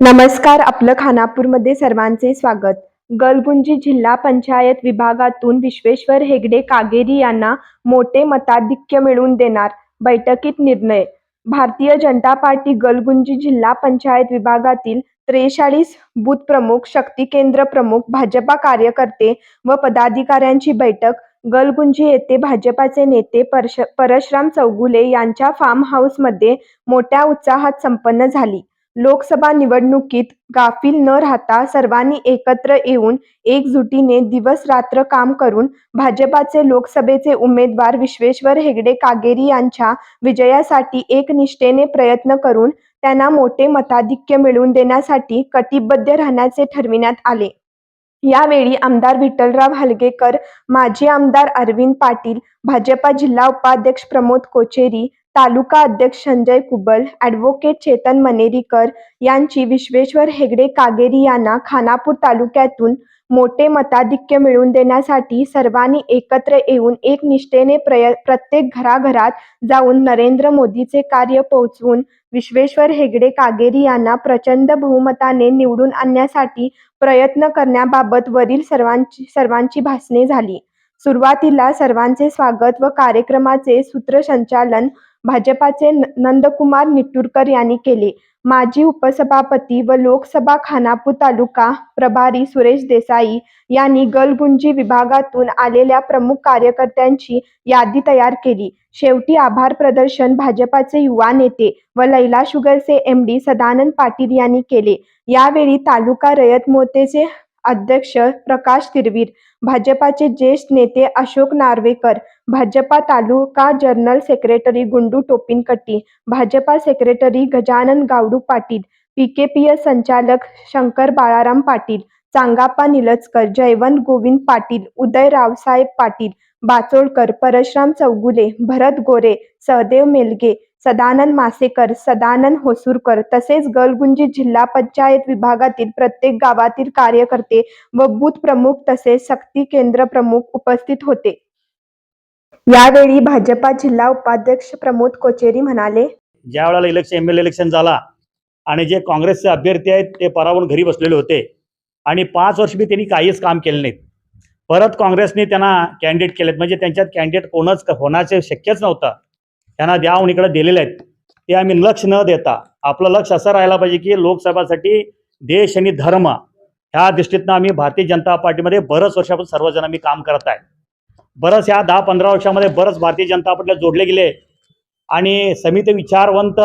नमस्कार आपलं खानापूरमध्ये सर्वांचे स्वागत. गलगुंजी जिल्हा पंचायत विभागातून विश्वेश्वर हेगडे कागेरी यांना मोठे मताधिक्य मिळवून देणार बैठकीत निर्णय. भारतीय जनता पार्टी गलगुंजी जिल्हा पंचायत विभागातील त्रेचाळीस बूथ प्रमुख शक्ती केंद्र प्रमुख भाजपा कार्यकर्ते व पदाधिकाऱ्यांची बैठक. गलगुंजी येथे भाजपाचे नेते परश परशुराम चौगुले यांच्या फार्म हाऊसमध्ये मोठ्या उत्साहात संपन्न झाली. लोकसभा निवडणुकीत गाफील न राहता सर्वांनी एकत्र येऊन एकजुटीने दिवस रात्र काम करून भाजपाचे लोकसभेचे उमेदवार विश्वेश्वर हेगडे कागेरी यांच्या विजयासाठी एकनिष्ठेने प्रयत्न करून त्यांना मोठे मताधिक्य मिळवून देण्यासाठी कटिबद्ध राहण्याचे ठरविण्यात आले. यावेळी आमदार विठ्ठलराव हलगेकर माजी आमदार अरविंद पाटील भाजपा जिल्हा उपाध्यक्ष प्रमोद कोचेरी तालुका अध्यक्ष संजय कुबल ॲडव्होकेट चेतन मनेरीकर यांची विश्वेश्वर हेगडे कागेरी यांना खानापूर तालुक्यातून मोठे मताधिक्य मिळवून देण्यासाठी सर्वांनी एकत्र येऊन एक निष्ठेने प्रय प्रत्येक घराघरात जाऊन नरेंद्र मोदीचे कार्य पोहोचवून विश्वेश्वर हेगडे कागेरी यांना प्रचंड बहुमताने निवडून आणण्यासाठी प्रयत्न करण्याबाबत वरील सर्वांची सर्वांची भाषणे झाली. सुरुवातीला सर्वांचे स्वागत व कार्यक्रमाचे सूत्रसंचालन भाजपाचे न- नंदकुमार निट्टूरकर यांनी केले. माजी उपसभापती व लोकसभा खानापूर तालुका प्रभारी सुरेश देसाई यांनी गलगुंजी विभागातून आलेल्या प्रमुख कार्यकर्त्यांची यादी तयार केली. शेवटी आभार प्रदर्शन भाजपाचे युवा नेते व लैला शुगरचे एम डी सदानंद पाटील यांनी केले. यावेळी तालुका रयत मोतेचे अध्यक्ष प्रकाश तिरवीर भाजपाचे ज्येष्ठ नेते Ashok Narvekar Bhajpa taluka general secretary Gundu Topinkatti Bhajpa secretary Gajanan Gawdu Patil PKPS संचालक शंकर बाळाराम पाटील चांगापा निलचकर जयवंत गोविंद पाटील उदय रावसाहेब पाटील बाचोळकर परशराम चौगुले भरत गोरे सहदेव मेलगे सदानंद मासेकर सदानंद होसूरकर तसेच गलगुंजी जिल्हा पंचायत विभागातील प्रत्येक गावातील कार्यकर्ते व बूथ प्रमुख तसेच शक्ती केंद्र प्रमुख उपस्थित होते. यावेळी भाजपा जिल्हा उपाध्यक्ष प्रमोद कोचेरी म्हणाले ज्या वेळेला इलेक्शन एम एल इलेक्शन झाला आणि जे काँग्रेसचे अभ्यर्थी आहेत ते परावून घरी बसलेले होते आणि पाच वर्ष बी त्यांनी काहीच काम केले नाहीत. परत काँग्रेसने त्यांना कॅन्डिडेट केलेत. म्हणजे त्यांच्यात कॅन्डिडेट कोणच होण्याचे शक्यच नव्हतं. त्यांना द्यावून इकडे दिलेले आहेत. ते आम्ही लक्ष न देता आपलं लक्ष असं राहायला पाहिजे की लोकसभासाठी देश आणि धर्म ह्या दृष्टीतनं आम्ही भारतीय जनता पार्टीमध्ये बरंच वर्षापासून सर्वजण आम्ही काम करत आहे. बरंच ह्या दहा पंधरा वर्षामध्ये बरंच भारतीय जनता पार्टीला जोडले गेले. आणि समिती विचारवंत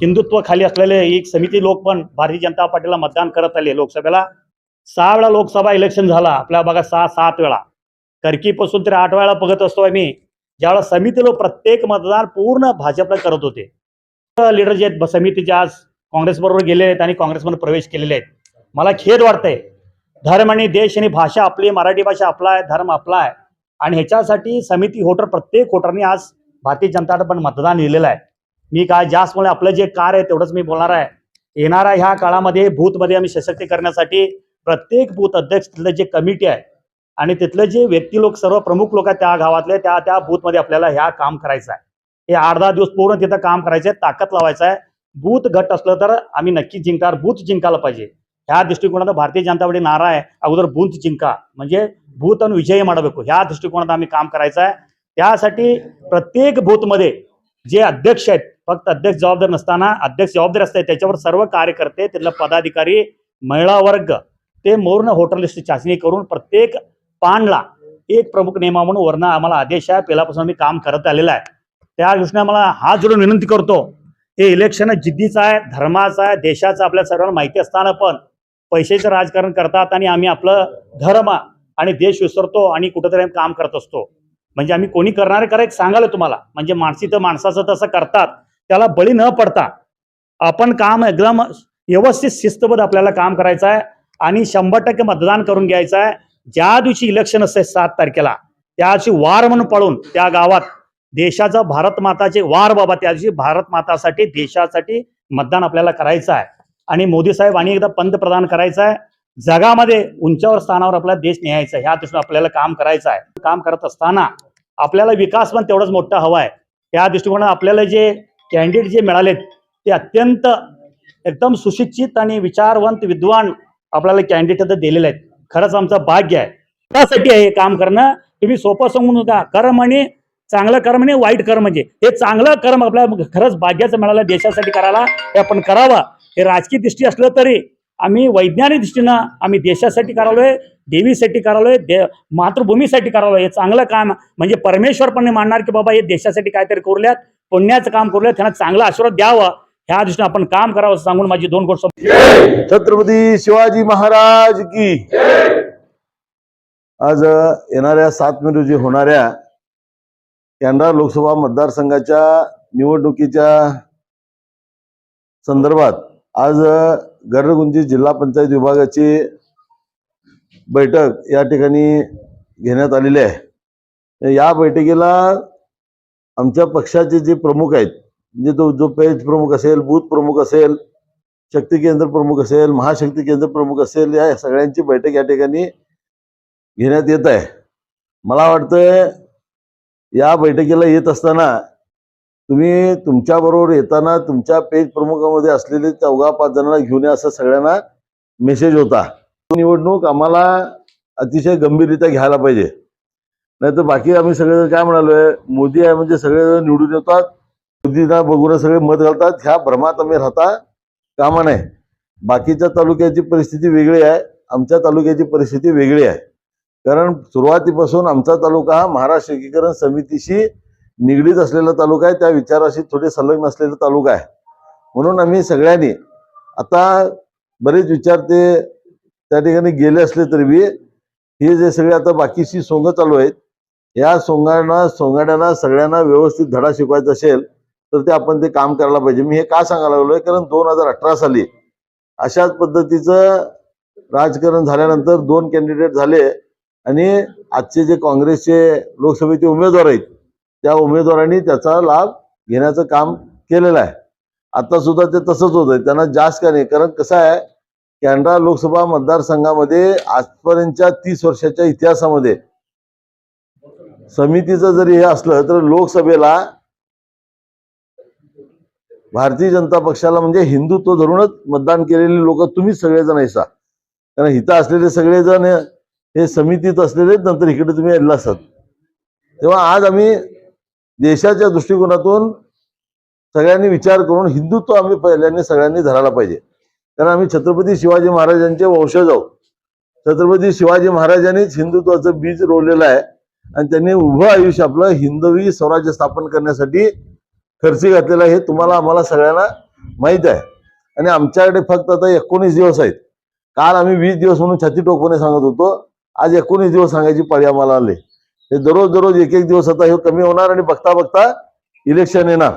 हिंदुत्व खाली असलेले एक समिती लोक पण भारतीय जनता पार्टीला मतदान करत आले लोकसभेला. सहा वेळा लोकसभा इलेक्शन झाला आपल्या बघा सहा सात वेळा. करकीपासून तरी आठ वेळा बघत असतो आम्ही. ज्यावेळेला समिती लोक प्रत्येक मतदान पूर्ण भाजपला करत होते. लीडर जे आहेत समितीचे आज काँग्रेसबरोबर गेले आहेत आणि काँग्रेसमध्ये प्रवेश केलेले आहेत. मला खेद वाटतंय धर्म आणि देश आणि भाषा आपली मराठी भाषा आपला आहे धर्म आपला आहे. आणि ह्याच्यासाठी समिती होटर प्रत्येक होटरने आज भारतीय जनता पण मतदान लिहिलेलं आहे. मी काय जास्तमुळे आपलं जे कार्य आहे तेवढंच मी बोलणार आहे. येणाऱ्या ह्या काळामध्ये बूथमध्ये आम्ही सशक्ती करण्यासाठी प्रत्येक बूथ अध्यक्ष जे कमिटी आहे आणि तिथले जे व्यक्ती लोक सर्व प्रमुख लोक आहेत त्या गावातले त्या त्या बूथमध्ये आपल्याला ह्या काम करायचं आहे. हे आठ दहा दिवस पूर्ण तिथं काम करायचं आहे ताकद लावायचं आहे. बूथ घट असलं तर आम्ही नक्की जिंकणार. बूथ जिंकायला पाहिजे. ह्या दृष्टिकोनात भारतीय जनता पार्टी नारा आहे. अगोदर बूथ जिंका. म्हणजे बूथ आणि विजय माडबेको. ह्या दृष्टिकोनात आम्ही काम करायचं आहे. त्यासाठी प्रत्येक बूथमध्ये जे अध्यक्ष आहेत फक्त अध्यक्ष जबाबदार नसताना अध्यक्ष जबाबदार असतात त्याच्यावर सर्व कार्यकर्ते तिथला पदाधिकारी महिला वर्ग ते मोर्ण होटल लिस्ट चाचणी करून प्रत्येक पानला एक प्रमुख नियमा म्हणून वरणं आम्हाला आदेश आहे. पहिल्यापासून आम्ही काम करत आलेलं आहे. त्या दृष्टीने आम्हाला हात जोडून विनंती करतो. हे इलेक्शन जिद्दीचं आहे धर्माचं आहे देशाचं आपल्या सर्वांना माहिती असताना पण पैशाचं राजकारण करतात आणि आम्ही आपलं धर्म आणि देश विसरतो आणि कुठंतरी आम्ही काम करत असतो. म्हणजे आम्ही कोणी करणारे करायचं सांगाल तुम्हाला. म्हणजे माणसी तर माणसाचं तसं करतात. त्याला बळी न पडता आपण काम एकदम व्यवस्थित शिस्तबद्ध आपल्याला काम करायचं आहे आणि शंभर टक्के मतदान करून घ्यायचं आहे. ज्या दिवशी इलेक्शन असते सात तारखेला त्या दिवशी वार म्हणून पळून त्या गावात देशाचा भारत माताचे वार बाबा त्या दिवशी भारत मातासाठी देशासाठी मतदान आपल्याला करायचं आहे. आणि मोदी साहेब आणि एकदा पंतप्रधान करायचं आहे. जगामध्ये उंचावर स्थानावर आपला देश न्यायचा आहे. ह्या दृष्टीने आपल्याला काम करायचं आहे. काम करत असताना आपल्याला विकास पण तेवढाच मोठा हवा आहे. त्या दृष्टिकोनात आपल्याला जे कॅन्डिडेट जे मिळालेत ते अत्यंत एकदम सुशिक्षित आणि विचारवंत विद्वान आपल्याला कॅन्डिडेट दिलेले आहेत. खरंच आमचं भाग्य आहे. त्यासाठी आहे हे काम करणं तुम्ही सोपं सांगू नका. कर्म आणि चांगलं कर्म आणि वाईट कर्म म्हणजे हे चांगलं कर्म आपल्याला खरंच भाग्याचं मिळालं देशासाठी करायला हे आपण करावं. हे राजकीय दृष्टी असलं तरी आम्ही वैज्ञानिक दृष्टीनं आम्ही देशासाठी करालोय देवीसाठी करालोय दे मातृभूमीसाठी करालोय. हे चांगलं काम म्हणजे परमेश्वर पण नाही मानणार की बाबा हे देशासाठी काहीतरी करूल्यात पुण्याचं काम करूल्यात त्यांना चांगला आशीर्वाद द्यावा. ह्या दृष्टीने आपण काम करावं असं सांगून माझी दोन गोष्ट छत्रपती शिवाजी महाराज की. आज येणाऱ्या सात मे रोजी होणाऱ्या कॅनडा लोकसभा मतदारसंघाच्या निवडणुकीच्या संदर्भात आज गरगुंजी जिल्हा पंचायत विभागाची बैठक या ठिकाणी घेण्यात आलेली आहे. या बैठकीला आमच्या पक्षाचे जे प्रमुख आहेत म्हणजे तो जो पेज प्रमुख असेल बूथ प्रमुख असेल शक्ती केंद्र प्रमुख असेल महाशक्ती केंद्र प्रमुख असेल या सगळ्यांची बैठक या ठिकाणी घेण्यात येत आहे. मला वाटतं या बैठकीला येत असताना तुम्ही तुमच्याबरोबर येताना तुमच्या पेज प्रमुखामध्ये असलेले चौघा पाच जणांना घेऊन या असं सगळ्यांना मेसेज होता. निवडणूक आम्हाला अतिशय गंभीररित्या घ्यायला पाहिजे. नाही तर बाकी आम्ही सगळेजण काय म्हणालोय मोदी आहे म्हणजे सगळेजण निवडून येतात. मोदींना बघून सगळे मत घालतात ह्या भ्रमात आम्ही राहता कामा नाही बाकीच्या तालुक्याची परिस्थिती वेगळी आहे आमच्या तालुक्याची परिस्थिती वेगळी आहे. कारण सुरुवातीपासून आमचा तालुका हा महाराष्ट्र एकीकरण समितीशी निगडीत असलेला तालुका आहे त्या विचाराशी थोडे संलग्न असलेला तालुका आहे. म्हणून आम्ही सगळ्यांनी आता बरेच विचार ते त्या ठिकाणी गेले असले तरी बी हे जे सगळे आता बाकीची सोंग चालू आहेत या सोंगांना सोंगाड्यांना सगळ्यांना व्यवस्थित धडा शिकवायचा असेल तर ते आपण ते काम करायला पाहिजे. मी हे का सांगायला लागलोय? कारण दोन हजार अठरा साली अशाच पद्धतीचं राजकारण झाल्यानंतर दोन कॅन्डिडेट झाले आणि आजचे जे काँग्रेसचे लोकसभेचे उमेदवार आहेत त्या उमेदवारांनी त्याचा लाभ घेण्याचं काम केलेलं आहे. आता सुद्धा ते तसंच होत आहे. त्यांना जास्त का नाही? कारण कसं आहे कॅनडा लोकसभा मतदारसंघामध्ये आजपर्यंतच्या तीस वर्षाच्या इतिहासामध्ये समितीचं जरी हे असलं तर लोकसभेला भारतीय जनता पक्षाला म्हणजे हिंदुत्व धरूनच मतदान केलेले लोक तुम्हीच सगळेजण ऐसा. कारण इथं असलेले सगळेजण हे- समितीत असलेले नंतर इकडे तुम्ही आलेला असत. तेव्हा आज आम्ही देशाच्या दृष्टिकोनातून सगळ्यांनी विचार करून हिंदुत्व आम्ही पहिल्यांनी सगळ्यांनी धरायला पाहिजे. कारण आम्ही छत्रपती शिवाजी महाराजांचे वंशज आहोत. छत्रपती शिवाजी महाराजांनीच हिंदुत्वाचं बीज रोवलेलं आहे. आणि त्यांनी उभं आयुष्य आपलं हिंदवी स्वराज्य स्थापन करण्यासाठी खर्ची घातलेला हे तुम्हाला आम्हाला सगळ्यांना माहीत आहे. आणि आमच्याकडे फक्त आता एकोणीस दिवस आहेत. काल आम्ही वीस दिवस म्हणून छाती टोकवणे सांगत होतो. आज एकोणीस दिवस सांगायची पाळी आम्हाला आले. हे दररोज दररोज एक एक दिवस आता हे कमी होणार आणि बघता बघता इलेक्शन येणार.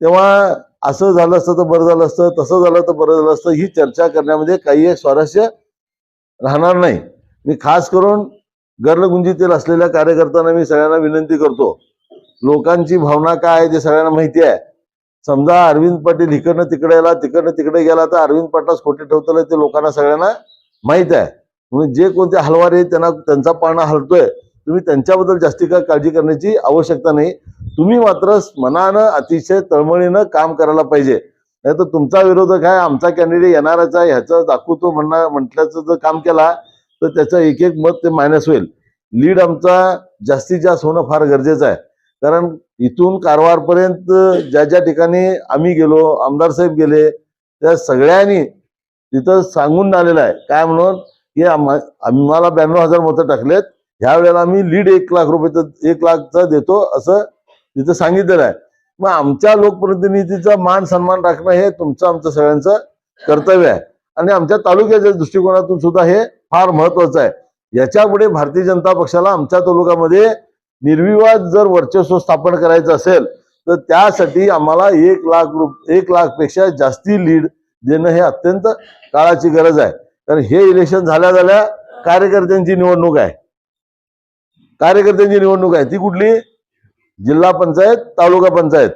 तेव्हा असं झालं असतं तर बरं झालं असतं तसं झालं तर बरं झालं असतं ही चर्चा करण्यामध्ये काही एक स्वारस्य राहणार नाही. मी खास करून गर्लगुंजीतील असलेल्या कार्यकर्त्यांना मी सगळ्यांना विनंती करतो. लोकांची भावना काय आहे ते सगळ्यांना माहिती आहे. समजा अरविंद पाटील इकडनं तिकडे गेला तिकडनं तिकडे गेला तर अरविंद पाटलाच खोटे ठेवतलं ते लोकांना सगळ्यांना माहीत आहे. म्हणून जे कोणते हलवार आहे त्यांना त्यांचा पाळणा हलतोय. तुम्ही त्यांच्याबद्दल जास्ती काय काळजी करण्याची आवश्यकता नाही. तुम्ही मात्र मनानं अतिशय तळमळीनं काम करायला पाहिजे. नाही तर तुमचा विरोधक आहे आमचा कॅन्डिडेट येणारच आहे ह्याचं दाखवतो म्हणणं म्हटल्याचं जर काम केला तर त्याचं एक एक मत ते मायनस होईल. लीड आमचा जास्तीत जास्त होणं फार गरजेचं आहे. कारण इथून कारवारपर्यंत ज्या ज्या ठिकाणी आम्ही गेलो आमदार साहेब गेले त्या सगळ्यांनी तिथं सांगून आलेलं आहे. काय म्हणून? की आम्हाला ब्याण्णव हजार मतं टाकलेत. ह्या वेळेला आम्ही लीड एक लाख रुपयाचं एक लाखचं देतो असं तिथं सांगितलेलं आहे. मग आमच्या लोकप्रतिनिधीचा मान सन्मान राखणं हे तुमचं आमचं सगळ्यांचं कर्तव्य आहे. आणि आमच्या तालुक्याच्या दृष्टिकोनातून सुद्धा हे फार महत्वाचं आहे. याच्यापुढे भारतीय जनता पक्षाला आमच्या तालुक्यामध्ये निर्विवाद जर वर्चस्व स्थापन करायचं असेल तर त्यासाठी आम्हाला एक लाख रुप एक लाखपेक्षा जास्ती लीड देणं हे अत्यंत काळाची गरज आहे. कारण हे इलेक्शन झाल्या झाल्या कार्यकर्त्यांची निवडणूक आहे. कार्यकर्त्यांची निवडणूक आहे. ती कुठली? जिल्हा पंचायत तालुका पंचायत.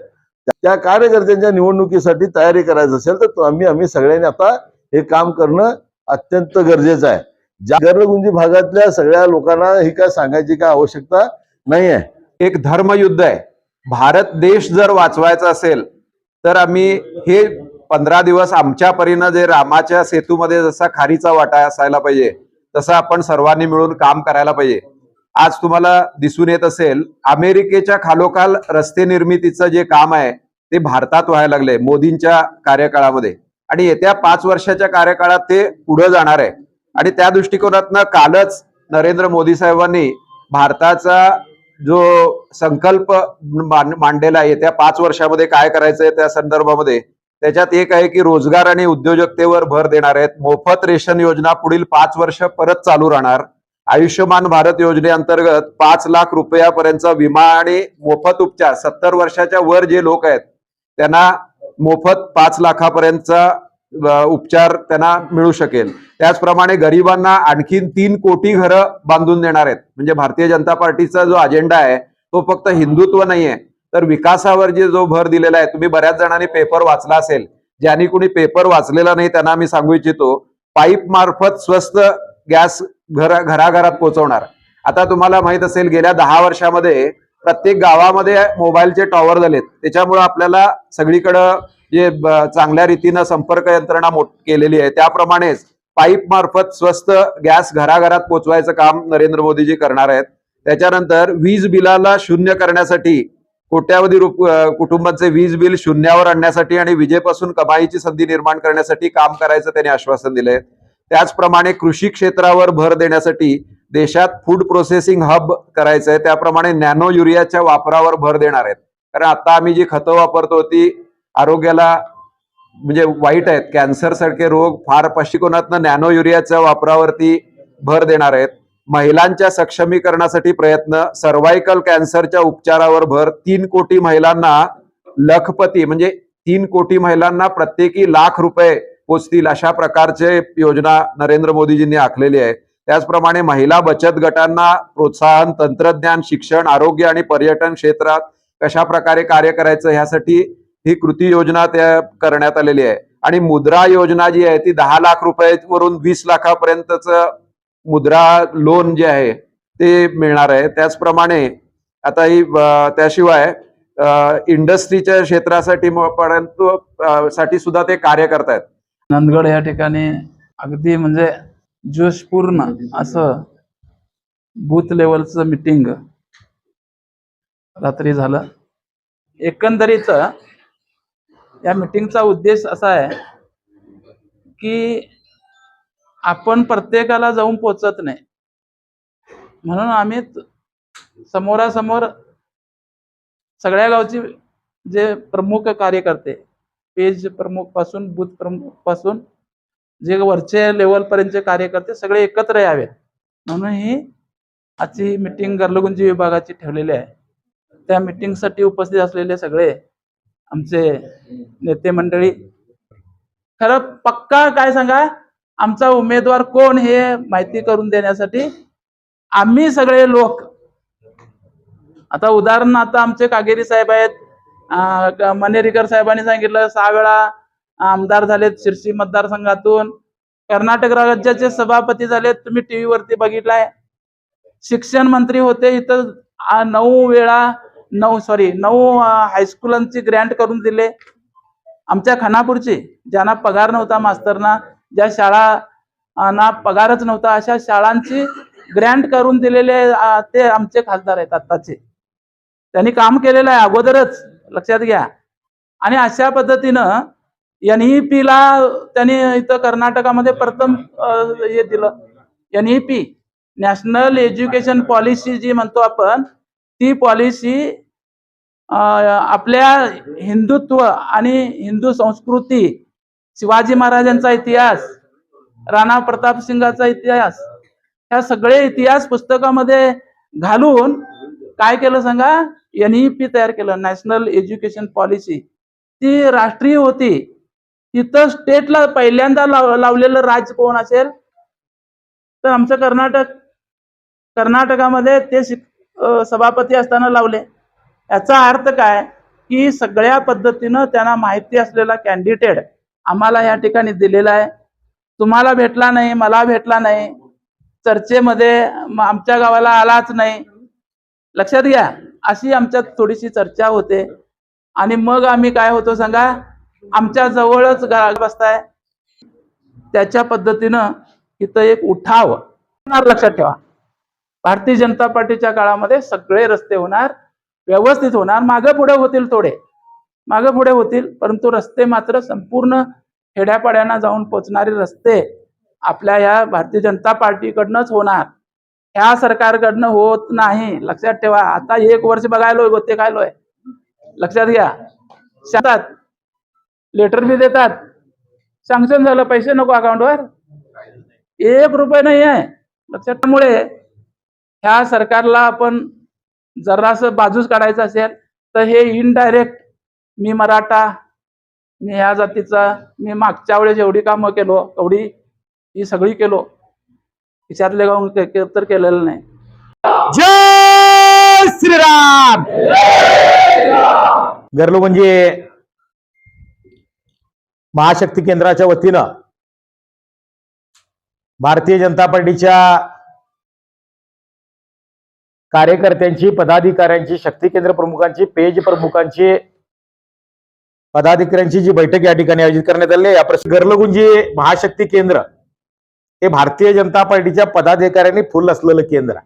त्या कार्यकर्त्यांच्या निवडणुकीसाठी तयारी करायचं असेल तर आम्ही आम्ही सगळ्यांनी आता हे काम करणं अत्यंत गरजेचं आहे. ज्या गर्लगुंजी भागातल्या सगळ्या लोकांना ही काय सांगायची काय आवश्यकता? नाही आहे एक धर्मयुद्ध आहे. भारत देश जर वाचवायचा असेल तर आम्ही हे पंधरा दिवस आमच्या परीनं जे रामाच्या सेतूमध्ये जसा खारीचा वाटा असायला पाहिजे तसं आपण सर्वांनी मिळून काम करायला पाहिजे. आज तुम्हाला दिसून येत असेल अमेरिकेच्या खालोखाल रस्ते निर्मितीचं जे काम आहे ते भारतात व्हायला लागले मोदींच्या कार्यकाळामध्ये. आणि येत्या पाच वर्षाच्या कार्यकाळात ते पुढे जाणार आहे. आणि त्या दृष्टिकोनातनं कालच नरेंद्र मोदी साहेबांनी भारताचा जो संकल्प मान- मांडलेला आहे त्या पाच वर्षामध्ये काय करायचंय त्या संदर्भामध्ये त्याच्यात एक आहे की रोजगार आणि उद्योजकतेवर भर देणार आहेत. मोफत रेशन योजना पुढील पाच वर्ष परत चालू राहणार. आयुष्यमान भारत योजनेअंतर्गत पाच लाख रुपयापर्यंतचा विमा आणि मोफत उपचार सत्तर वर्षाच्या वर जे लोक आहेत त्यांना मोफत पाच लाखापर्यंतचा उपचार त्यांना मिळू शकेल. त्याचप्रमाणे गरिबांना आणखीन तीन कोटी घरं बांधून देणार आहेत. म्हणजे भारतीय जनता पार्टीचा जो अजेंडा आहे तो फक्त हिंदुत्व नाहीये. तर विकासावर जे जो भर दिलेला आहे तुम्ही बऱ्याच जणांनी पेपर वाचला असेल. ज्यांनी कुणी पेपर वाचलेला नाही त्यांना मी सांगू इच्छितो पाईप मार्फत स्वस्त गॅस घर घराघरात पोहोचवणार. आता तुम्हाला माहीत असेल गेल्या दहा वर्षामध्ये प्रत्येक गावामध्ये मोबाईलचे टॉवर झालेत. त्याच्यामुळे आपल्याला सगळीकडं जे चांगल्या रीतीनं संपर्क यंत्रणा मोठ केलेली आहे. त्याप्रमाणेच पाईप मार्फत स्वस्त गॅस घराघरात पोचवायचं काम नरेंद्र मोदीजी करणार आहेत. त्याच्यानंतर वीज बिलाला शून्य करण्यासाठी कोट्यावधी रुप कुटुंबांचे वीज बिल शून्यावर आणण्यासाठी आणि विजेपासून कमाईची संधी निर्माण करण्यासाठी काम करायचं त्यांनी आश्वासन दिलंय. त्याचप्रमाणे कृषी क्षेत्रावर भर देण्यासाठी देशात फूड प्रोसेसिंग हब करायचंय. त्याप्रमाणे नॅनो युरियाच्या वापरावर भर देणार आहेत. कारण आता आम्ही जी खतं वापरतो ती आरोग्याला म्हणजे वाईट आहेत. कॅन्सर सारखे रोग फार पश्चिकोनातनं नॅनो युरियाच्या वापरावरती भर देणार आहेत. महिलांच्या सक्षमीकरणासाठी प्रयत्न सर्वायकल कॅन्सरच्या उपचारावर भर तीन कोटी महिलांना लखपती म्हणजे तीन कोटी महिलांना प्रत्येकी लाख रुपये पोचतील अशा प्रकारचे योजना नरेंद्र मोदीजींनी आखलेली आहे. त्याचप्रमाणे महिला बचत गटांना प्रोत्साहन तंत्रज्ञान शिक्षण आरोग्य आणि पर्यटन क्षेत्रात कशा प्रकारे कार्य करायचं ह्यासाठी ही कृती योजना त्या करण्यात आलेली आहे. आणि मुद्रा योजना जी आहे ती दहा लाख रुपयावरून वीस लाखापर्यंतच मुद्रा लोन जे आहे ते मिळणार आहे. त्याचप्रमाणे आता ही त्याशिवाय इंडस्ट्रीच्या क्षेत्रासाठी पर्यंत साठी सुद्धा ते कार्य करतायत. नंदगड या ठिकाणी अगदी म्हणजे जोशपूर्ण असं बूथ लेवलचं मिटिंग रात्री झालं. एकंदरीत या मिटिंगचा उद्देश असा आहे की आपण प्रत्येकाला जाऊन पोचत नाही. म्हणून आम्ही समोरासमोर सगळ्या गावची जे प्रमुख कार्यकर्ते पेज प्रमुखपासून बूथ प्रमुखपासून जे वरचे लेवल पर्यंतचे कार्यकर्ते सगळे एकत्र यावेत. म्हणून ही आजची मिटिंग गर्लगुंजी विभागाची ठेवलेली आहे. त्या मिटिंगसाठी उपस्थित असलेले सगळे आमचे नेते मंडळी. खरं पक्का काय सांगा? आमचा उमेदवार कोण हे माहिती करून देण्यासाठी? आम्ही सगळे लोक. आता उदाहरण आता आमचे कागेरी साहेब आहेत. मनेरीकर साहेबांनी सांगितलं सहा वेळा आमदार झालेत शिर्सी मतदारसंघातून. कर्नाटक राज्याचे सभापती झालेत तुम्ही टीव्ही वरती बघितलाय. शिक्षण मंत्री होते इथं नऊ वेळा नऊ सॉरी नऊ हायस्कूलांची हायस्कुलांची ग्रँट करून दिले. आमच्या खानापूरचे ज्यांना पगार नव्हता मास्तरना ज्या शाळा ना पगारच नव्हता अशा शाळांची ग्रँट करून दिलेले ते आमचे खासदार आहेत आत्ताचे. त्यांनी काम केलेलं आहे अगोदरच लक्षात घ्या. आणि अशा पद्धतीनं NEP ला त्यांनी इथं कर्नाटकामध्ये प्रथम हे दिलं. एनईपी नॅशनल एज्युकेशन पॉलिसी जी म्हणतो आपण ती पॉलिसी आपल्या हिंदुत्व आणि हिंदू संस्कृती शिवाजी महाराजांचा इतिहास राणा प्रताप सिंगाचा इतिहास ह्या सगळे इतिहास पुस्तकामध्ये घालून काय केलं सांगा? एनईपी तयार केलं नॅशनल एज्युकेशन पॉलिसी ती राष्ट्रीय होती. तिथं स्टेटला पहिल्यांदा लाव लावलेलं राज्य कोण असेल? तर आमचं कर्नाटक कर्नाटकामध्ये ते शिक सभापती असताना लावले. याचा अर्थ काय? की सगळ्या पद्धतीनं त्यांना माहिती असलेला कॅन्डिडेट आम्हाला या ठिकाणी दिलेला आहे. तुम्हाला भेटला नाही मला भेटला नाही चर्चेमध्ये आमच्या गावाला आलाच नाही. लक्षात घ्या अशी आमच्यात थोडीशी चर्चा होते. आणि मग आम्ही काय होतो सांगा? आमच्या जवळच बसताय. त्याच्या पद्धतीनं इथं एक उठाव. लक्षात ठेवा. भारतीय जनता पार्टीच्या काळामध्ये सगळे रस्ते होणार व्यवस्थित होणार मागे पुढे होतील थोडे. मागे पुढे होतील परंतु रस्ते मात्र संपूर्ण खेड्यापाड्यांना जाऊन पोचणारे रस्ते आपल्या या भारतीय जनता पार्टीकडनंच होणार. ह्या सरकारकडनं होत नाही. लक्षात ठेवा आता एक वर्ष बघायलोय गोते खायलोय. लक्षात घ्या. शातात लेटर बी देतात. सँक्शन झालं पैसे नको अकाउंटवर एक रुपये नाही आहे. लक्षात त्यामुळे ह्या सरकारला आपण जरासं बाजूच काढायचं असेल तर हे इनडायरेक्ट मी मराठा मी ह्या जातीचा मी मागच्या वेळेस एवढी कामं केलो एवढी ही सगळी केलो विचारले गाऊन तर केलेलं नाही. जय श्रीराम! गरलो म्हणजे महाशक्ती केंद्राच्या वतीनं भारतीय जनता पार्टीच्या कार्यकर्त्यांची पदाधिकाऱ्यांची शक्ती केंद्र प्रमुखांची पेज प्रमुखांची पदाधिकाऱ्यांची जी बैठक या ठिकाणी आयोजित करण्यात आली या प्रश्न गर्लगुंजी महाशक्ती केंद्र हे भारतीय जनता पार्टीच्या पदाधिकाऱ्यांनी फुल असलेलं केंद्र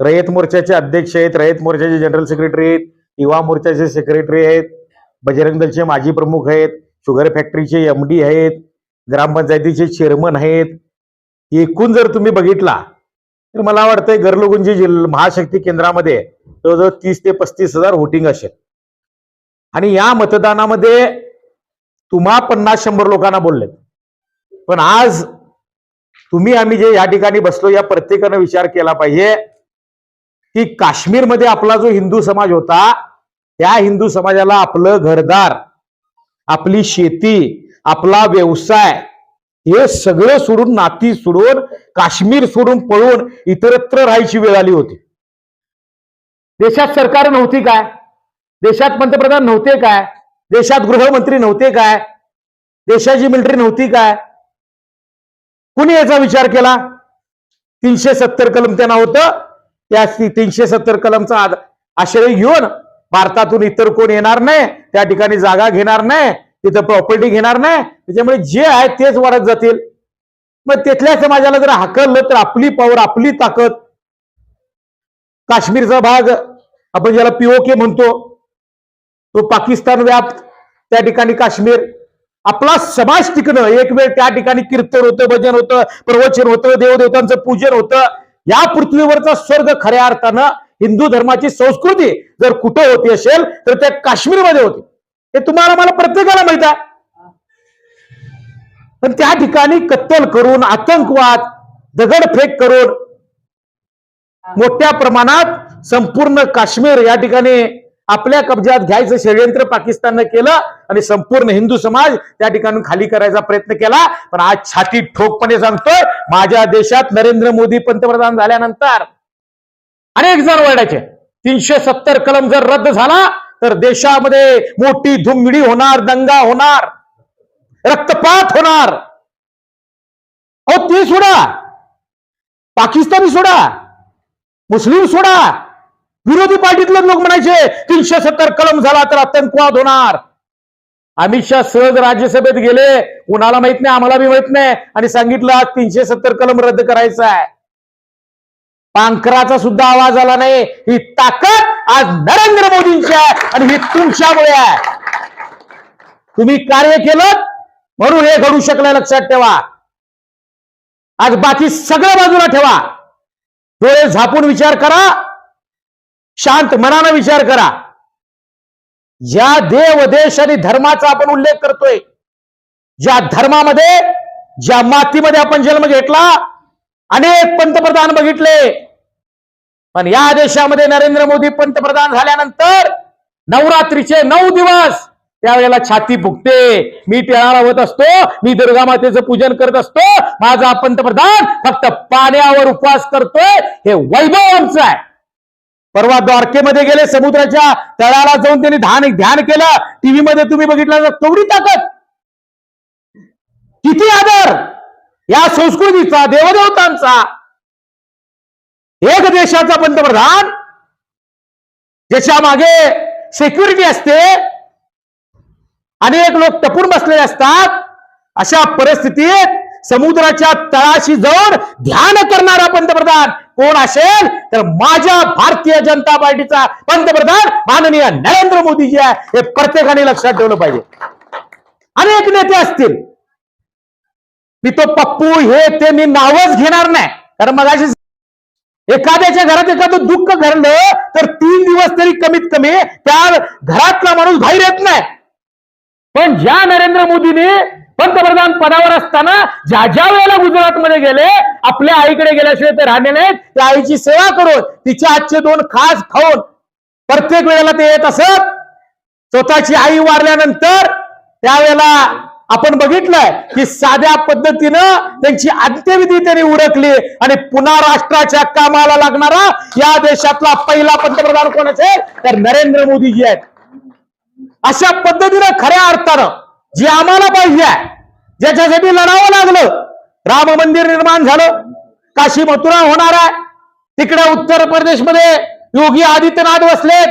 रयत मोर्चाचे अध्यक्ष आहेत रयत मोर्चाचे जनरल सेक्रेटरी आहेत युवा मोर्चाचे सेक्रेटरी आहेत बजरंग दलचे माजी प्रमुख आहेत शुगर फॅक्टरीचे एम डी आहेत ग्रामपंचायतीचे चेअरमन आहेत. एकूण जर तुम्ही बघितला तर मला वाटतंय गरलगुंजी जिल्हा महाशक्ती केंद्रामध्ये जवळजवळ तीस ते पस्तीस हजार वोटिंग असेल. आणि या मतदानामध्ये तुम्हा पन्नास शंभर लोकांना बोलले पण आज तुम्ही आम्ही जे या ठिकाणी बसलो या प्रत्येकानं विचार केला पाहिजे की काश्मीरमध्ये आपला जो हिंदू समाज होता त्या हिंदू समाजाला आपलं घरदार आपली शेती आपला व्यवसाय हे सगळं सोडून नाती सोडून काश्मीर सोडून पळून इतरत्र राहायची वेळ आली होती. देशात सरकार नव्हती काय? देशात पंतप्रधान नव्हते काय? देशात गृहमंत्री नव्हते काय? देशाची मिलिटरी नव्हती काय? कुणी याचा विचार केला? तीनशे सत्तर कलम त्यांना होतं. त्या तीनशे सत्तर कलमचा आद- आश्रय घेऊन भारतातून इतर कोण येणार नाही त्या ठिकाणी जागा घेणार नाही तिथं प्रॉपर्टी घेणार नाही त्याच्यामुळे जे आहे तेच वाढत जातील. मग तिथल्या समाजाला जर हाकललं तर आपली पॉवर आपली ताकद. काश्मीरचा भाग आपण ज्याला पीओके म्हणतो तो पाकिस्तान व्याप्त त्या ठिकाणी काश्मीर. आपला समाज टिकणं एक वेळ त्या ठिकाणी कीर्तन होतं भजन होतं प्रवचन होतं देवदेवतांचं पूजन होतं. या पृथ्वीवरचा स्वर्ग खऱ्या अर्थानं हिंदू धर्माची संस्कृती जर कुठं होती असेल तर त्या काश्मीरमध्ये होती. हे तुम्हाला मला प्रत्येकाला माहीत आहे. पण त्या ठिकाणी कत्तल करून आतंकवाद दगडफेक करून मोठ्या प्रमाणात संपूर्ण काश्मीर या ठिकाणी आपल्या कब्जात घ्यायचं षडयंत्र पाकिस्ताननं केलं आणि संपूर्ण हिंदू समाज त्या ठिकाणी खाली करायचा प्रयत्न केला. पण आज छाती ठोकपणे सांगतोय माझ्या देशात नरेंद्र मोदी पंतप्रधान झाल्यानंतर अनेक जण ओरडायचे तीनशे सत्तर कलम जर रद्द झाला तर देशामध्ये मोठी धुमडी होणार दंगा होणार. रक्तपात होणार. अहो ते सोडा. पाकिस्तानी सोडा. मुस्लिम सोडा. विरोधी पार्टीतले लोक म्हणायचे तीनशे सत्तर कलम झाला तर आतंकवाद होणार. अमित शहा सहज राज्यसभेत गेले. कुणाला माहीत नाही आम्हाला बी माहीत नाही. आणि सांगितलं आज तीनशे सत्तर कलम रद्द करायचा आहे. पांखराचा सुद्धा आवाज आला नाही. ही ताकद आज नरेंद्र मोदींची आहे आणि ही तुमच्यामुळे आहे. तुम्ही कार्य केलं म्हणून हे घडू शकलं लक्षात ठेवा. आज बाकी सगळं बाजूला ठेवा. डोळे झापून विचार करा. शांत मनानं विचार करा. ज्या देव देश आणि धर्माचा आपण उल्लेख करतोय. ज्या धर्मामध्ये ज्या मातीमध्ये आपण जन्म घेतला अनेक पंतप्रधान बघितले. पण या देशामध्ये नरेंद्र मोदी पंतप्रधान झाल्यानंतर नवरात्रीचे नऊ दिवस त्यावेळेला छाती भुगते मी टेळाला होत असतो. मी दुर्गा मातेचं पूजन करत असतो. माझा पंतप्रधान फक्त पाण्यावर उपवास करतोय. हे वैभव आमचं आहे. परवा द्वारकेमध्ये गेले समुद्राच्या तळाला जाऊन त्यांनी ध्यान ध्यान केलं. टीव्ही मध्ये तुम्ही बघितलं तेवढी ताकद. किती आदर. या संस्कृतीचा देवदेवतांचा. एक देशाचा पंतप्रधान. ज्याच्या मागे सेक्युरिटी असते अनेक लोक टपून बसलेले असतात. अशा परिस्थितीत समुद्राच्या तळाशी जाऊन ध्यान करणारा पंतप्रधान कोण असेल? तर माझ्या भारतीय जनता पार्टीचा पंतप्रधान माननीय नरेंद्र मोदीजी आहे. हे प्रत्येकाने लक्षात ठेवलं पाहिजे. अनेक नेते असतील. मी तो पप्पू हे ते मी नावच घेणार नाही. कारण मगाशी एखाद्याच्या घरात एखादं दुःख घडलं तर तीन दिवस तरी कमीत कमी त्या घरातला माणूस बाहेर येत नाही. पण ज्या नरेंद्र मोदीने पंतप्रधान पदावर असताना ज्या ज्या वेळेला गुजरातमध्ये गेले आपल्या आईकडे गेल्याशिवाय ते राहणे नाहीत. त्या आईची सेवा करून तिच्या आजचे दोन खास खाऊन प्रत्येक वेळेला ते येत असत. स्वतःची आई वारल्यानंतर त्यावेळेला आपण बघितलंय की साध्या पद्धतीनं त्यांची अंत्यविधी त्यांनी उरकली आणि पुन्हा राष्ट्राच्या कामाला लागणारा या देशातला पहिला पंतप्रधान कोण असेल? तर नरेंद्र मोदीजी आहेत. अशा पद्धतीनं खऱ्या अर्थानं जे आम्हाला पाहिजे आहे ज्याच्यासाठी लढावं लागलं राम मंदिर निर्माण झालं काशी मथुरा होणार आहे तिकडे उत्तर प्रदेशमध्ये योगी आदित्यनाथ बसलेत.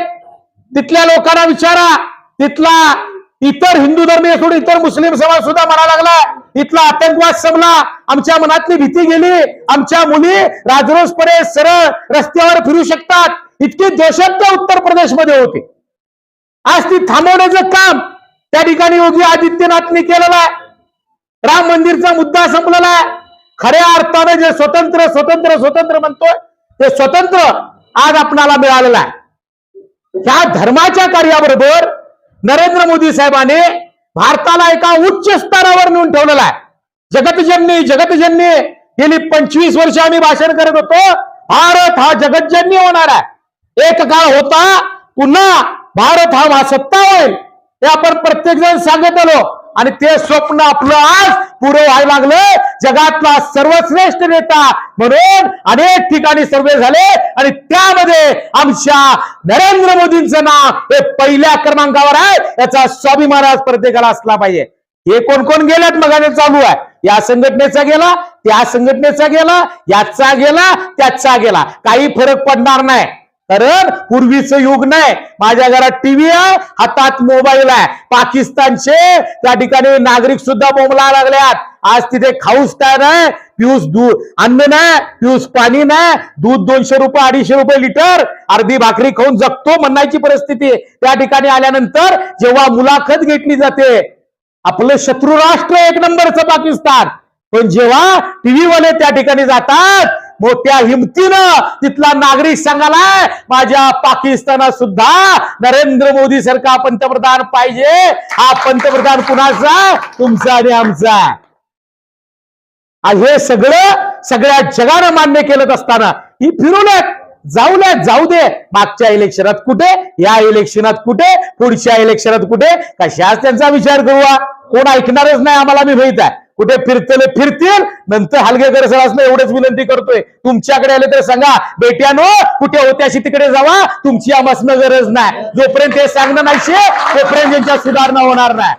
तिथल्या लोकांना विचारा तिथला इतर हिंदू धर्मीय सोडून इतर मुस्लिम समाज सुद्धा म्हणा लागला इथला आतंकवाद संपला आमच्या मनातली भीती गेली आमच्या मुली राजरोसपणे सरळ रस्त्यावर फिरू शकतात. इतकी दहशत उत्तर प्रदेशमध्ये होती. आज ती थांबवण्याचं काम त्या ठिकाणी योगी आदित्यनाथने केलेलं आहे. राम मंदिरचा मुद्दा संपलेला आहे. खऱ्या अर्थानं जे स्वतंत्र स्वतंत्र स्वतंत्र म्हणतोय ते स्वतंत्र आज आपणाला मिळालेलं आहे. ह्या धर्माच्या कार्याबरोबर नरेंद्र मोदी साहेबाने भारताला एका उच्च स्तरावर नेऊन ठेवलेला आहे. जगतजन्य जगतजन्य गेली पंचवीस वर्ष आम्ही भाषण करत होतो. भारत हा जगतजन्य होणार आहे. एक काळ होता पुन्हा भारत हा महासत्ता होईल. हे आपण प्रत्येक जण सांगत आलो. आणि ते स्वप्न आपलं आज पुरं व्हायला लागलं जगातला सर्वश्रेष्ठ नेता म्हणून अनेक ठिकाणी सर्वे झाले. आणि त्यामध्ये आमच्या नरेंद्र मोदींचं नाव हे पहिल्या क्रमांकावर आहे. याचा स्वाभिमान आज प्रत्येकाला असला पाहिजे. हे कोण कोण गेल्यात मग चालू आहे. या संघटनेचा गेला त्या संघटनेचा गेला याचा गेला त्याचा गेला. काही फरक पडणार नाही. कारण पूर्वीचं युग नाही. माझ्या घरात टीव्ही आहे हातात मोबाईल आहे. पाकिस्तानचे त्या ठिकाणी नागरिक सुद्धा बोंबला लागल्यात. आज तिथे खाऊस काय नाही पिऊस दूध अन्न नाही पिऊस पाणी नाही. दूध दोनशे रुपये अडीचशे रुपये लिटर अर्धी भाकरी खाऊन जगतो म्हणायची परिस्थिती. त्या ठिकाणी आल्यानंतर जेव्हा मुलाखत घेतली जाते आपलं शत्रू राष्ट्र एक नंबरचं पाकिस्तान. पण जेव्हा टीव्ही वाले त्या ठिकाणी जातात मोठ्या हिमतीनं तिथला नागरिक सांगाला माझ्या पाकिस्तानात सुद्धा नरेंद्र मोदी सारखा पंतप्रधान पाहिजे. हा पंतप्रधान कुणाचा? तुमचा आणि आमचा. हे सगळं सगळ्या जगानं मान्य केलं असताना ही फिरवल्यात जाऊल्यात जाऊ दे. मागच्या इलेक्शनात कुठे? या इलेक्शनात कुठे? पुढच्या इलेक्शनात कुठे? कशाच त्यांचा विचार करूया. कोण ऐकणारच नाही आम्हाला मी माहीत आहे. कुठे फिरतले फिरतील? नंतर हलगे असलं एवढंच विनंती करतोय. तुमच्याकडे आले तर सांगा बेट्यानो कुठे होत्याशी तिकडे जावा? तुमची आमसनं गरज नाही. जोपर्यंत हे सांगणं नाही तोपर्यंत त्यांच्या सुधारणा होणार नाही.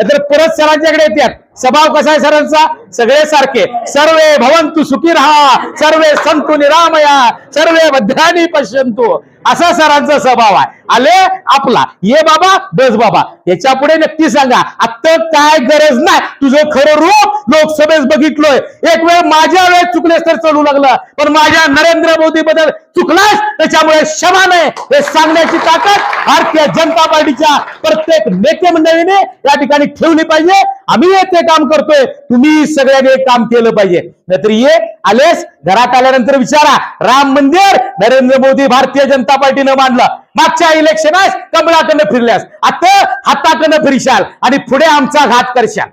तर परत सरांच्याकडे येतात स्वभाव कसा आहे सरांचा? सगळे सारखे. सर्वे भवंतु सुखी राहा सर्वे संतु निरामया सर्वे भद्राणी पश्यंतु असा सरांचा स्वभाव आहे. आले आपला. ये बाबा बस बाबा. याच्यापुढे नक्की सांगा आता काय गरज नाही. तुझं खरं रूप लोकसभेत बघितलोय. एक वेळ माझ्या वेळेत चुकलेस तर चढू लागलं. पण माझ्या नरेंद्र मोदी बद्दल चुकलास त्याच्यामुळे क्षमा नाही. हे सांगण्याची ताकद भारतीय जनता पार्टीच्या प्रत्येक नेते मंडळीने या ठिकाणी ठेवली पाहिजे. आम्ही ते काम करतोय. तुम्ही सगळ्यांनी एक काम केलं पाहिजे. नाहीतर ये आलेस घरात आल्यानंतर विचारा. राम मंदिर नरेंद्र मोदी भारतीय जनता पार्टीनं मांडलं मागच्या इलेक्शनास कमळाकडनं फिरल्यास. आता हाताकडनं फिरशाल आणि पुढे आमचा घात करशाल.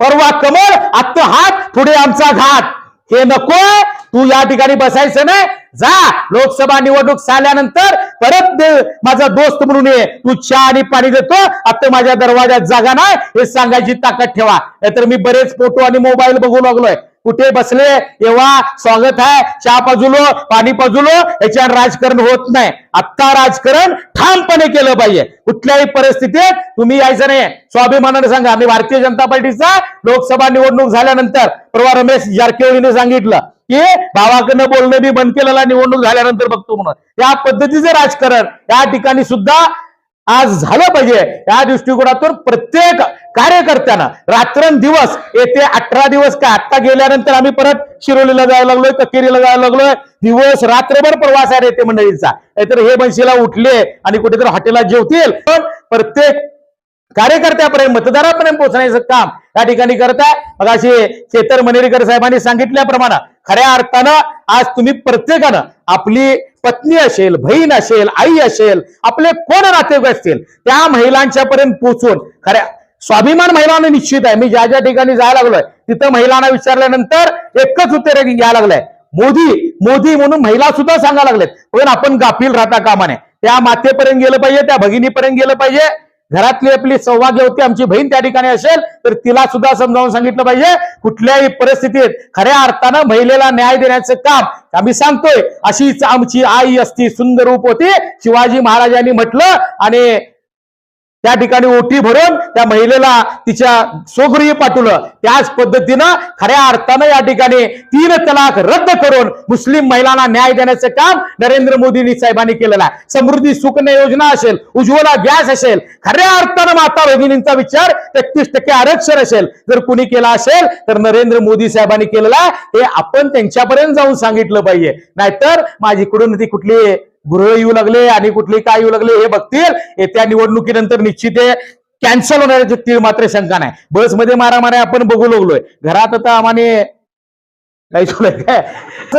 परवा कमळ आत्ता हात पुढे आमचा घात. हे नको. तू या ठिकाणी बसायचं नाही. जा. लोकसभा निवडणूक झाल्यानंतर परत माझा दोस्त म्हणून ये. तू चहा आणि पाणी देतो. आता माझ्या दरवाज्यात जागा नाही. हे सांगायची ताकद ठेवा. नाहीतर मी बरेच फोटो आणि मोबाईल बघू लागलोय. कुठे बसले? एव्हा स्वागत आहे. चहा पाजुलो पाणी पाजुलो याच्यावर राजकारण होत नाही. आत्ता राजकारण ठामपणे केलं पाहिजे. कुठल्याही परिस्थितीत तुम्ही यायचं नाही स्वाभिमानाने सांगा आणि भारतीय जनता पार्टीचा लोकसभा निवडणूक झाल्यानंतर परवा रमेश जारकेवळीने सांगितलं की भावाकडनं बोलणं बी बंद केलेला निवडणूक झाल्यानंतर बघतो म्हणून. या पद्धतीचं राजकारण या ठिकाणी सुद्धा आज झालं पाहिजे. या दृष्टिकोनातून प्रत्येक कार्यकर्त्यानं रात्रंदिवस येते अठरा दिवस काय आत्ता गेल्यानंतर आम्ही परत शिरोलीला जायला लागलोय ककेरीला जायला लागलोय. दिवस रात्रभर प्रवास आहे येते मंडळीचा. नाहीतर हे बनशीला उठले आणि कुठेतरी हॉटेलला जेवतील. पण प्रत्येक कार्यकर्त्यापर्यंत मतदारापर्यंत पोहोचण्याचं काम या ठिकाणी करताय मग असे चेतर मनेरीकर साहेबांनी सांगितल्याप्रमाणे खऱ्या अर्थानं आज तुम्ही प्रत्येकानं आपली पत्नी असेल बहीण असेल आई असेल आपले कोण नातेवाईक असतील त्या महिलांच्या पर्यंत पोहोचून खऱ्या स्वाभिमान महिलांना निश्चित आहे. मी ज्या ज्या ठिकाणी जायला लागलोय तिथं महिलांना विचारल्यानंतर एकच उत्तर घ्यायला लागलंय. मोदी मोदी म्हणून महिला सुद्धा सांगायला लागलेत. पण आपण गाफील राहता कामा नये. त्या मातेपर्यंत गेलं पाहिजे त्या भगिनीपर्यंत गेलं पाहिजे. घरातली आपली सौभाग्यवती आमची बहीण त्या ठिकाणी असेल तर तिला सुद्धा समजावून सांगितलं पाहिजे कुठल्याही परिस्थितीत खऱ्या अर्थानं महिलेला न्याय देण्याचं काम आम्ही सांगतोय. अशीच आमची आई असती सुंदर रूप होती. शिवाजी महाराजांनी म्हटलं आणि त्या ठिकाणी ओटी भरून त्या महिलेला तिच्या स्वगृही पाठवलं. त्याच पद्धतीनं खऱ्या अर्थानं या ठिकाणी तीन तलाक रद्द करून मुस्लिम महिलांना न्याय देण्याचं काम नरेंद्र मोदींनी साहेबांनी केलेलं आहे. समृद्धी सुकन्या योजना असेल उज्ज्वला गॅस असेल खऱ्या अर्थानं माता भगिनींचा विचार तेहतीस टक्के आरक्षण असेल. जर कुणी केला असेल तर नरेंद्र मोदी साहेबांनी केलेला आहे. हे आपण त्यांच्यापर्यंत जाऊन सांगितलं पाहिजे. नाहीतर माझीकडून ती कुठली गृह येऊ लागले आणि कुठली काय येऊ लागले हे बघतील. येत्या निवडणुकीनंतर निश्चित आहे कॅन्सल होण्याची तीळ मात्र शंका नाही. बसमध्ये मारामाऱ्या आपण बघू लागलोय. घरात आता आम्हाने काही काय?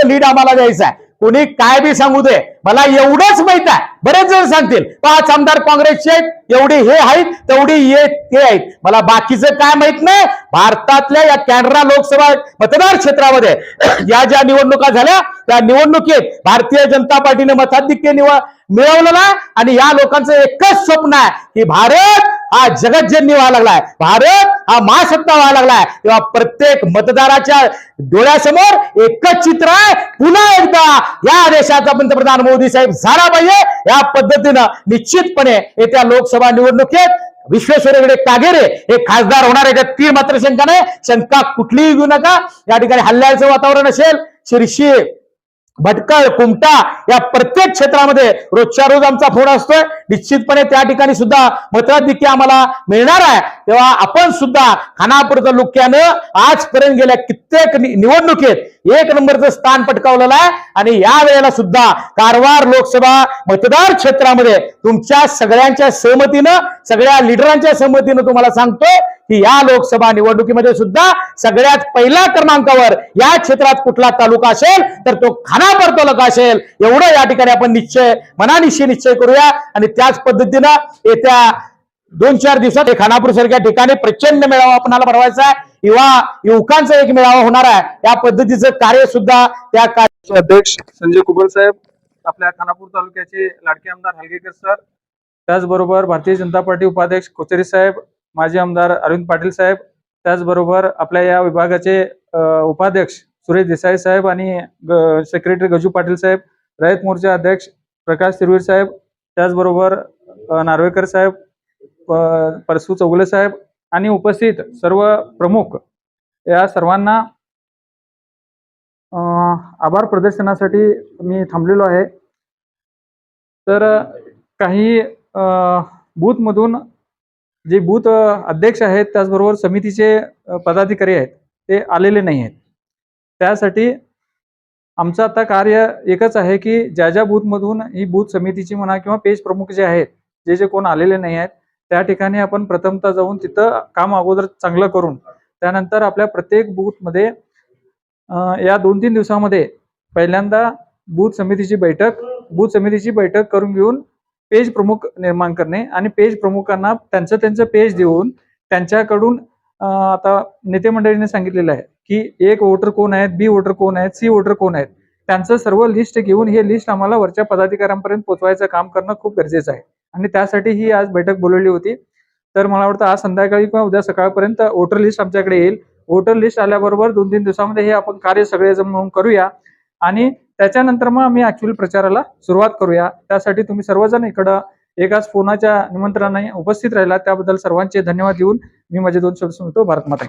लीड आम्हाला द्यायचा आहे. कोणी काय बी सांगू दे. मला एवढंच माहीत आहे. बरेच जण सांगतील पाच आमदार काँग्रेसचे आहेत एवढे हे आहेत तेवढी ये ते आहेत. मला बाकीचं काय माहीत नाही. भारतातल्या या कॅनरा लोकसभा मतदार क्षेत्रामध्ये या ज्या निवडणुका झाल्या त्या निवडणुकीत भारतीय जनता पार्टीने मताधिक्य निवड मिळवलेला आणि या लोकांचं एकच स्वप्न आहे की भारत हा जगतजन्य व्हायला लागलाय भारत हा महासत्ता व्हायला लागलाय. तेव्हा प्रत्येक मतदाराच्या डोळ्यासमोर एकच चित्र आहे पुन्हा एकदा या देशाचा पंतप्रधान मोदी साहेब झाला पाहिजे. या पद्धतीनं निश्चितपणे येत्या लोकसभा निवडणुकीत विश्वेश्वरगडे कागेरे हे खासदार होणार आहे ती मात्र शंका नाही. शंका कुठलीही घेऊ नका. या ठिकाणी हल्ल्याचं वातावरण असेल. शिरशी भटकळ कुमटा या प्रत्येक क्षेत्रामध्ये रोजच्या रोज आमचा फोन असतोय. निश्चितपणे त्या ठिकाणी सुद्धा मताधिक्य आम्हाला मिळणार आहे. तेव्हा आपण सुद्धा खानापूर तालुक्यानं आजपर्यंत गेल्या कित्येक निवडणुकीत एक नंबरचं स्थान पटकावलेलं आहे. आणि या वेळेला सुद्धा कारवार लोकसभा मतदार क्षेत्रामध्ये तुमच्या सगळ्यांच्या सहमतीनं सगळ्या लिडरांच्या सहमतीनं तुम्हाला सांगतोय की या लोकसभा निवडणुकीमध्ये सुद्धा सगळ्यात पहिल्या क्रमांकावर या क्षेत्रात कुठला तालुका असेल तर तो खानापर तालुका असेल. एवढं या ठिकाणी आपण निश्चय मनानिश्चय निश्चय करूया. आणि त्याच पद्धतीनं येत्या दोन चार दिवसात हे खानापूर सारख्या ठिकाणी प्रचंड मेळावा आपणाला भरवायचा आहे. युवा युवकांचा एक मेळावा होणार आहे. त्या पद्धतीचं कार्य सुद्धा त्या कार्य अध्यक्ष संजय कुबल साहेब आपल्या खानापूर तालुक्याचे लाडके आमदार हलगेकर सर त्याचबरोबर भारतीय जनता पार्टी उपाध्यक्ष कोचरी साहेब माजी आमदार अरविंद पाटील साहेब त्याचबरोबर आपल्या या विभागाचे उपाध्यक्ष सुरेश देसाई साहेब आणि सेक्रेटरी गजू पाटील साहेब रयत मोर्चा अध्यक्ष प्रकाश तिरवीर साहेब त्याचबरोबर नार्वेकर साहेब परसू चौगले साहेब आणि उपस्थित सर्व प्रमुख या सर्वांना आभार प्रदर्शनासाठी मी थांबलेलो आहे. तर काही बूथमधून जे बूथ अध्यक्ष आहेत त्याचबरोबर समितीचे पदाधिकारी आहेत ते आलेले नाही आहेत. त्यासाठी आमचं आता कार्य एकच आहे की ज्या ज्या बूथमधून ही बूथ समितीची म्हणा किंवा पेज प्रमुख जे आहेत जे जे कोण आलेले नाही आहेत त्या ठिकाणी आपण प्रथमतः जाऊन तिथं काम अगोदर चांगलं करून त्यानंतर आपल्या प्रत्येक बूथमध्ये या दोन तीन दिवसामध्ये पहिल्यांदा बूथ समितीची बैठक बूथ समितीची बैठक करून घेऊन पेज प्रमुख निर्माण करणे आणि पेज प्रमुखांना त्यांचं त्यांचं पेज देऊन त्यांच्याकडून आता नेते मंडळीने सांगितलेलं आहे की एक वोटर कोण आहेत बी वोटर कोण आहेत सी वोटर कोण आहेत त्यांचं सर्व लिस्ट घेऊन हे लिस्ट आम्हाला वरच्या पदाधिकाऱ्यांपर्यंत पोहोचवायचं काम करणं खूप गरजेचं आहे. आणि त्यासाठी ही आज बैठक बोलवली होती. तर मला वाटतं आज संध्याकाळी किंवा उद्या सकाळपर्यंत वोटर लिस्ट आमच्याकडे येईल. वोटर लिस्ट आल्याबरोबर दोन तीन दिवसामध्ये हे आपण कार्य सगळे मिळून करूया. आणि त्याच्यानंतर मग आम्ही ऍक्च्युअली प्रचाराला सुरुवात करूया. त्यासाठी तुम्ही सर्वजण इकडं एकाच फोनाच्या निमंत्रणाने उपस्थित राहिला त्याबद्दल सर्वांचे धन्यवाद देऊन मी माझे दोन शब्द सांगतो भारत माता